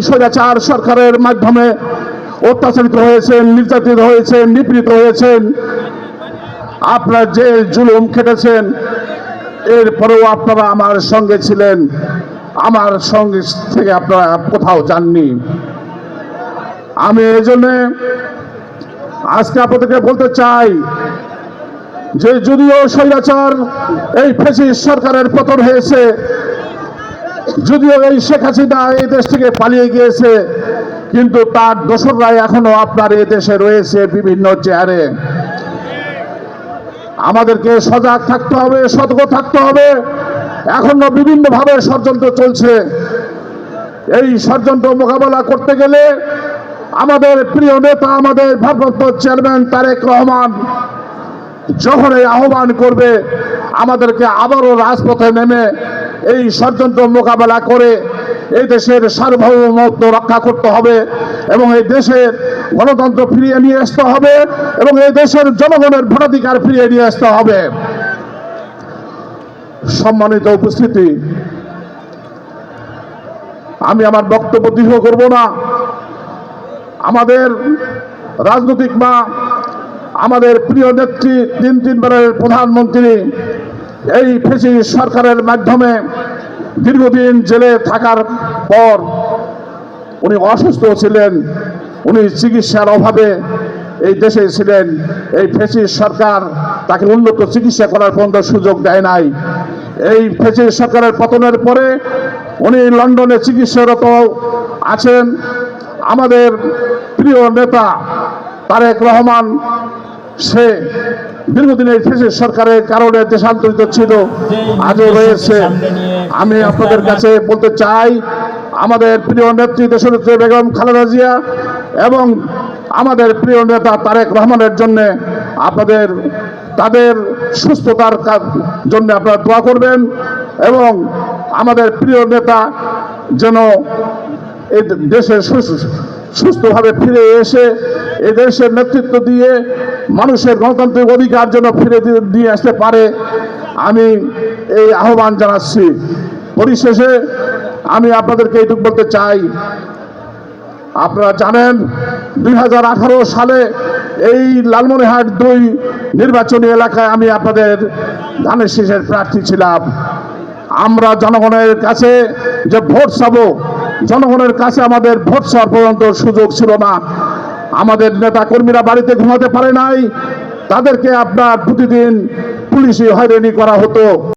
স্বৈরাচার সরকারের মাধ্যমে অত্যাচারিত হয়েছেন, নির্যাতিত হয়েছেন, নিপীড়িত হয়েছেন। আপনারা যে জুলুম খেটেছেন। এরপরেও আপনারা আমার সঙ্গে ছিলেন। আমার সঙ্গে থেকে আপনারা কোথাও যাননি। আমি এই জন্যে আজকে আপনাদেরকে বলতে চাই যে যদিও স্বৈরাচার এই ফেসিস সরকারের পতন হয়েছে যদিও এই শেখ হাসিনা এই দেশ থেকে পালিয়ে গিয়েছে, কিন্তু তার দোসররাই এখনও আপনার এই দেশে রয়েছে বিভিন্ন চেয়ারে। আমাদেরকে সজাগ থাকতে হবে, সতর্ক থাকতে হবে। এখনও বিভিন্নভাবে ষড়যন্ত্র চলছে। এই ষড়যন্ত্র মোকাবেলা করতে গেলে আমাদের প্রিয় নেতা, আমাদের ভারপ্রাপ্ত চেয়ারম্যান তারেক রহমান যখন এই আহ্বান করবে, আমাদেরকে আবারও রাজপথে নেমে এই ষড়যন্ত্র মোকাবেলা করে এই দেশের সার্বভৌমত্ব রক্ষা করতে হবে এবং এই দেশের গণতন্ত্র ফিরিয়ে নিয়ে আসতে হবে এবং এই দেশের জনগণের ভোটাধিকার ফিরিয়ে নিয়ে আসতে হবে। সম্মানিত উপস্থিতি, আমি আমার বক্তব্য দীর্ঘ করব না। আমাদের রাজনৈতিক মা, আমাদের প্রিয় নেত্রী তিন তিনবারের প্রধানমন্ত্রী এই ফেসি সরকারের মাধ্যমে দীর্ঘদিন জেলে থাকার পর উনি অসুস্থ ছিলেন, উনি চিকিৎসার অভাবে এই দেশে ছিলেন, এই ফেসি সরকার তাকে উন্নত চিকিৎসা করার পর্যন্ত সুযোগ দেয় নাই। এই ফেসি সরকারের পতনের পরে উনি লন্ডনে চিকিৎসারত আছেন। আমাদের প্রিয় নেতা তারেক রহমান, সে দীর্ঘদিনের ফেসিস সরকারের কারণে দেশান্তরিত ছিল, আজও রয়েছে। আমি আপনাদের কাছে বলতে চাই, আমাদের প্রিয় নেত্রী দেশনেত্রী বেগম খালেদা জিয়া এবং আমাদের প্রিয় নেতা তারেক রহমানের জন্য আপনাদের, তাদের সুস্থতার জন্য আপনারা দোয়া করবেন এবং আমাদের প্রিয় নেতা যেন এই দেশের সুস্থভাবে ফিরে এসে এই দেশের নেতৃত্ব দিয়ে মানুষের গণতান্ত্রিক অধিকার যেন ফিরে দিয়ে- আসতে পারে, আমি এই আহ্বান জানাচ্ছি। পরিশেষে আমি আপনাদেরকে এইটুকু বলতে চাই, আপনারা জানেন দুই হাজার আঠারো সালে এই লালমনিরহাট দুই নির্বাচনী এলাকায় আমি আপনাদের ধানের শীষের প্রার্থী ছিলাম। আমরা জনগণের কাছে যে ভোট চাবো জনগণের কাছে আমাদের ভোট চাওয়ার পর্যন্ত সুযোগ ছিল না। আমাদের নেতা কর্মীরা বাড়িতে ঘুমাতে পারে নাই। তাদেরকে আপনার প্রতিদিন পুলিশি হয়রানি করা হতো।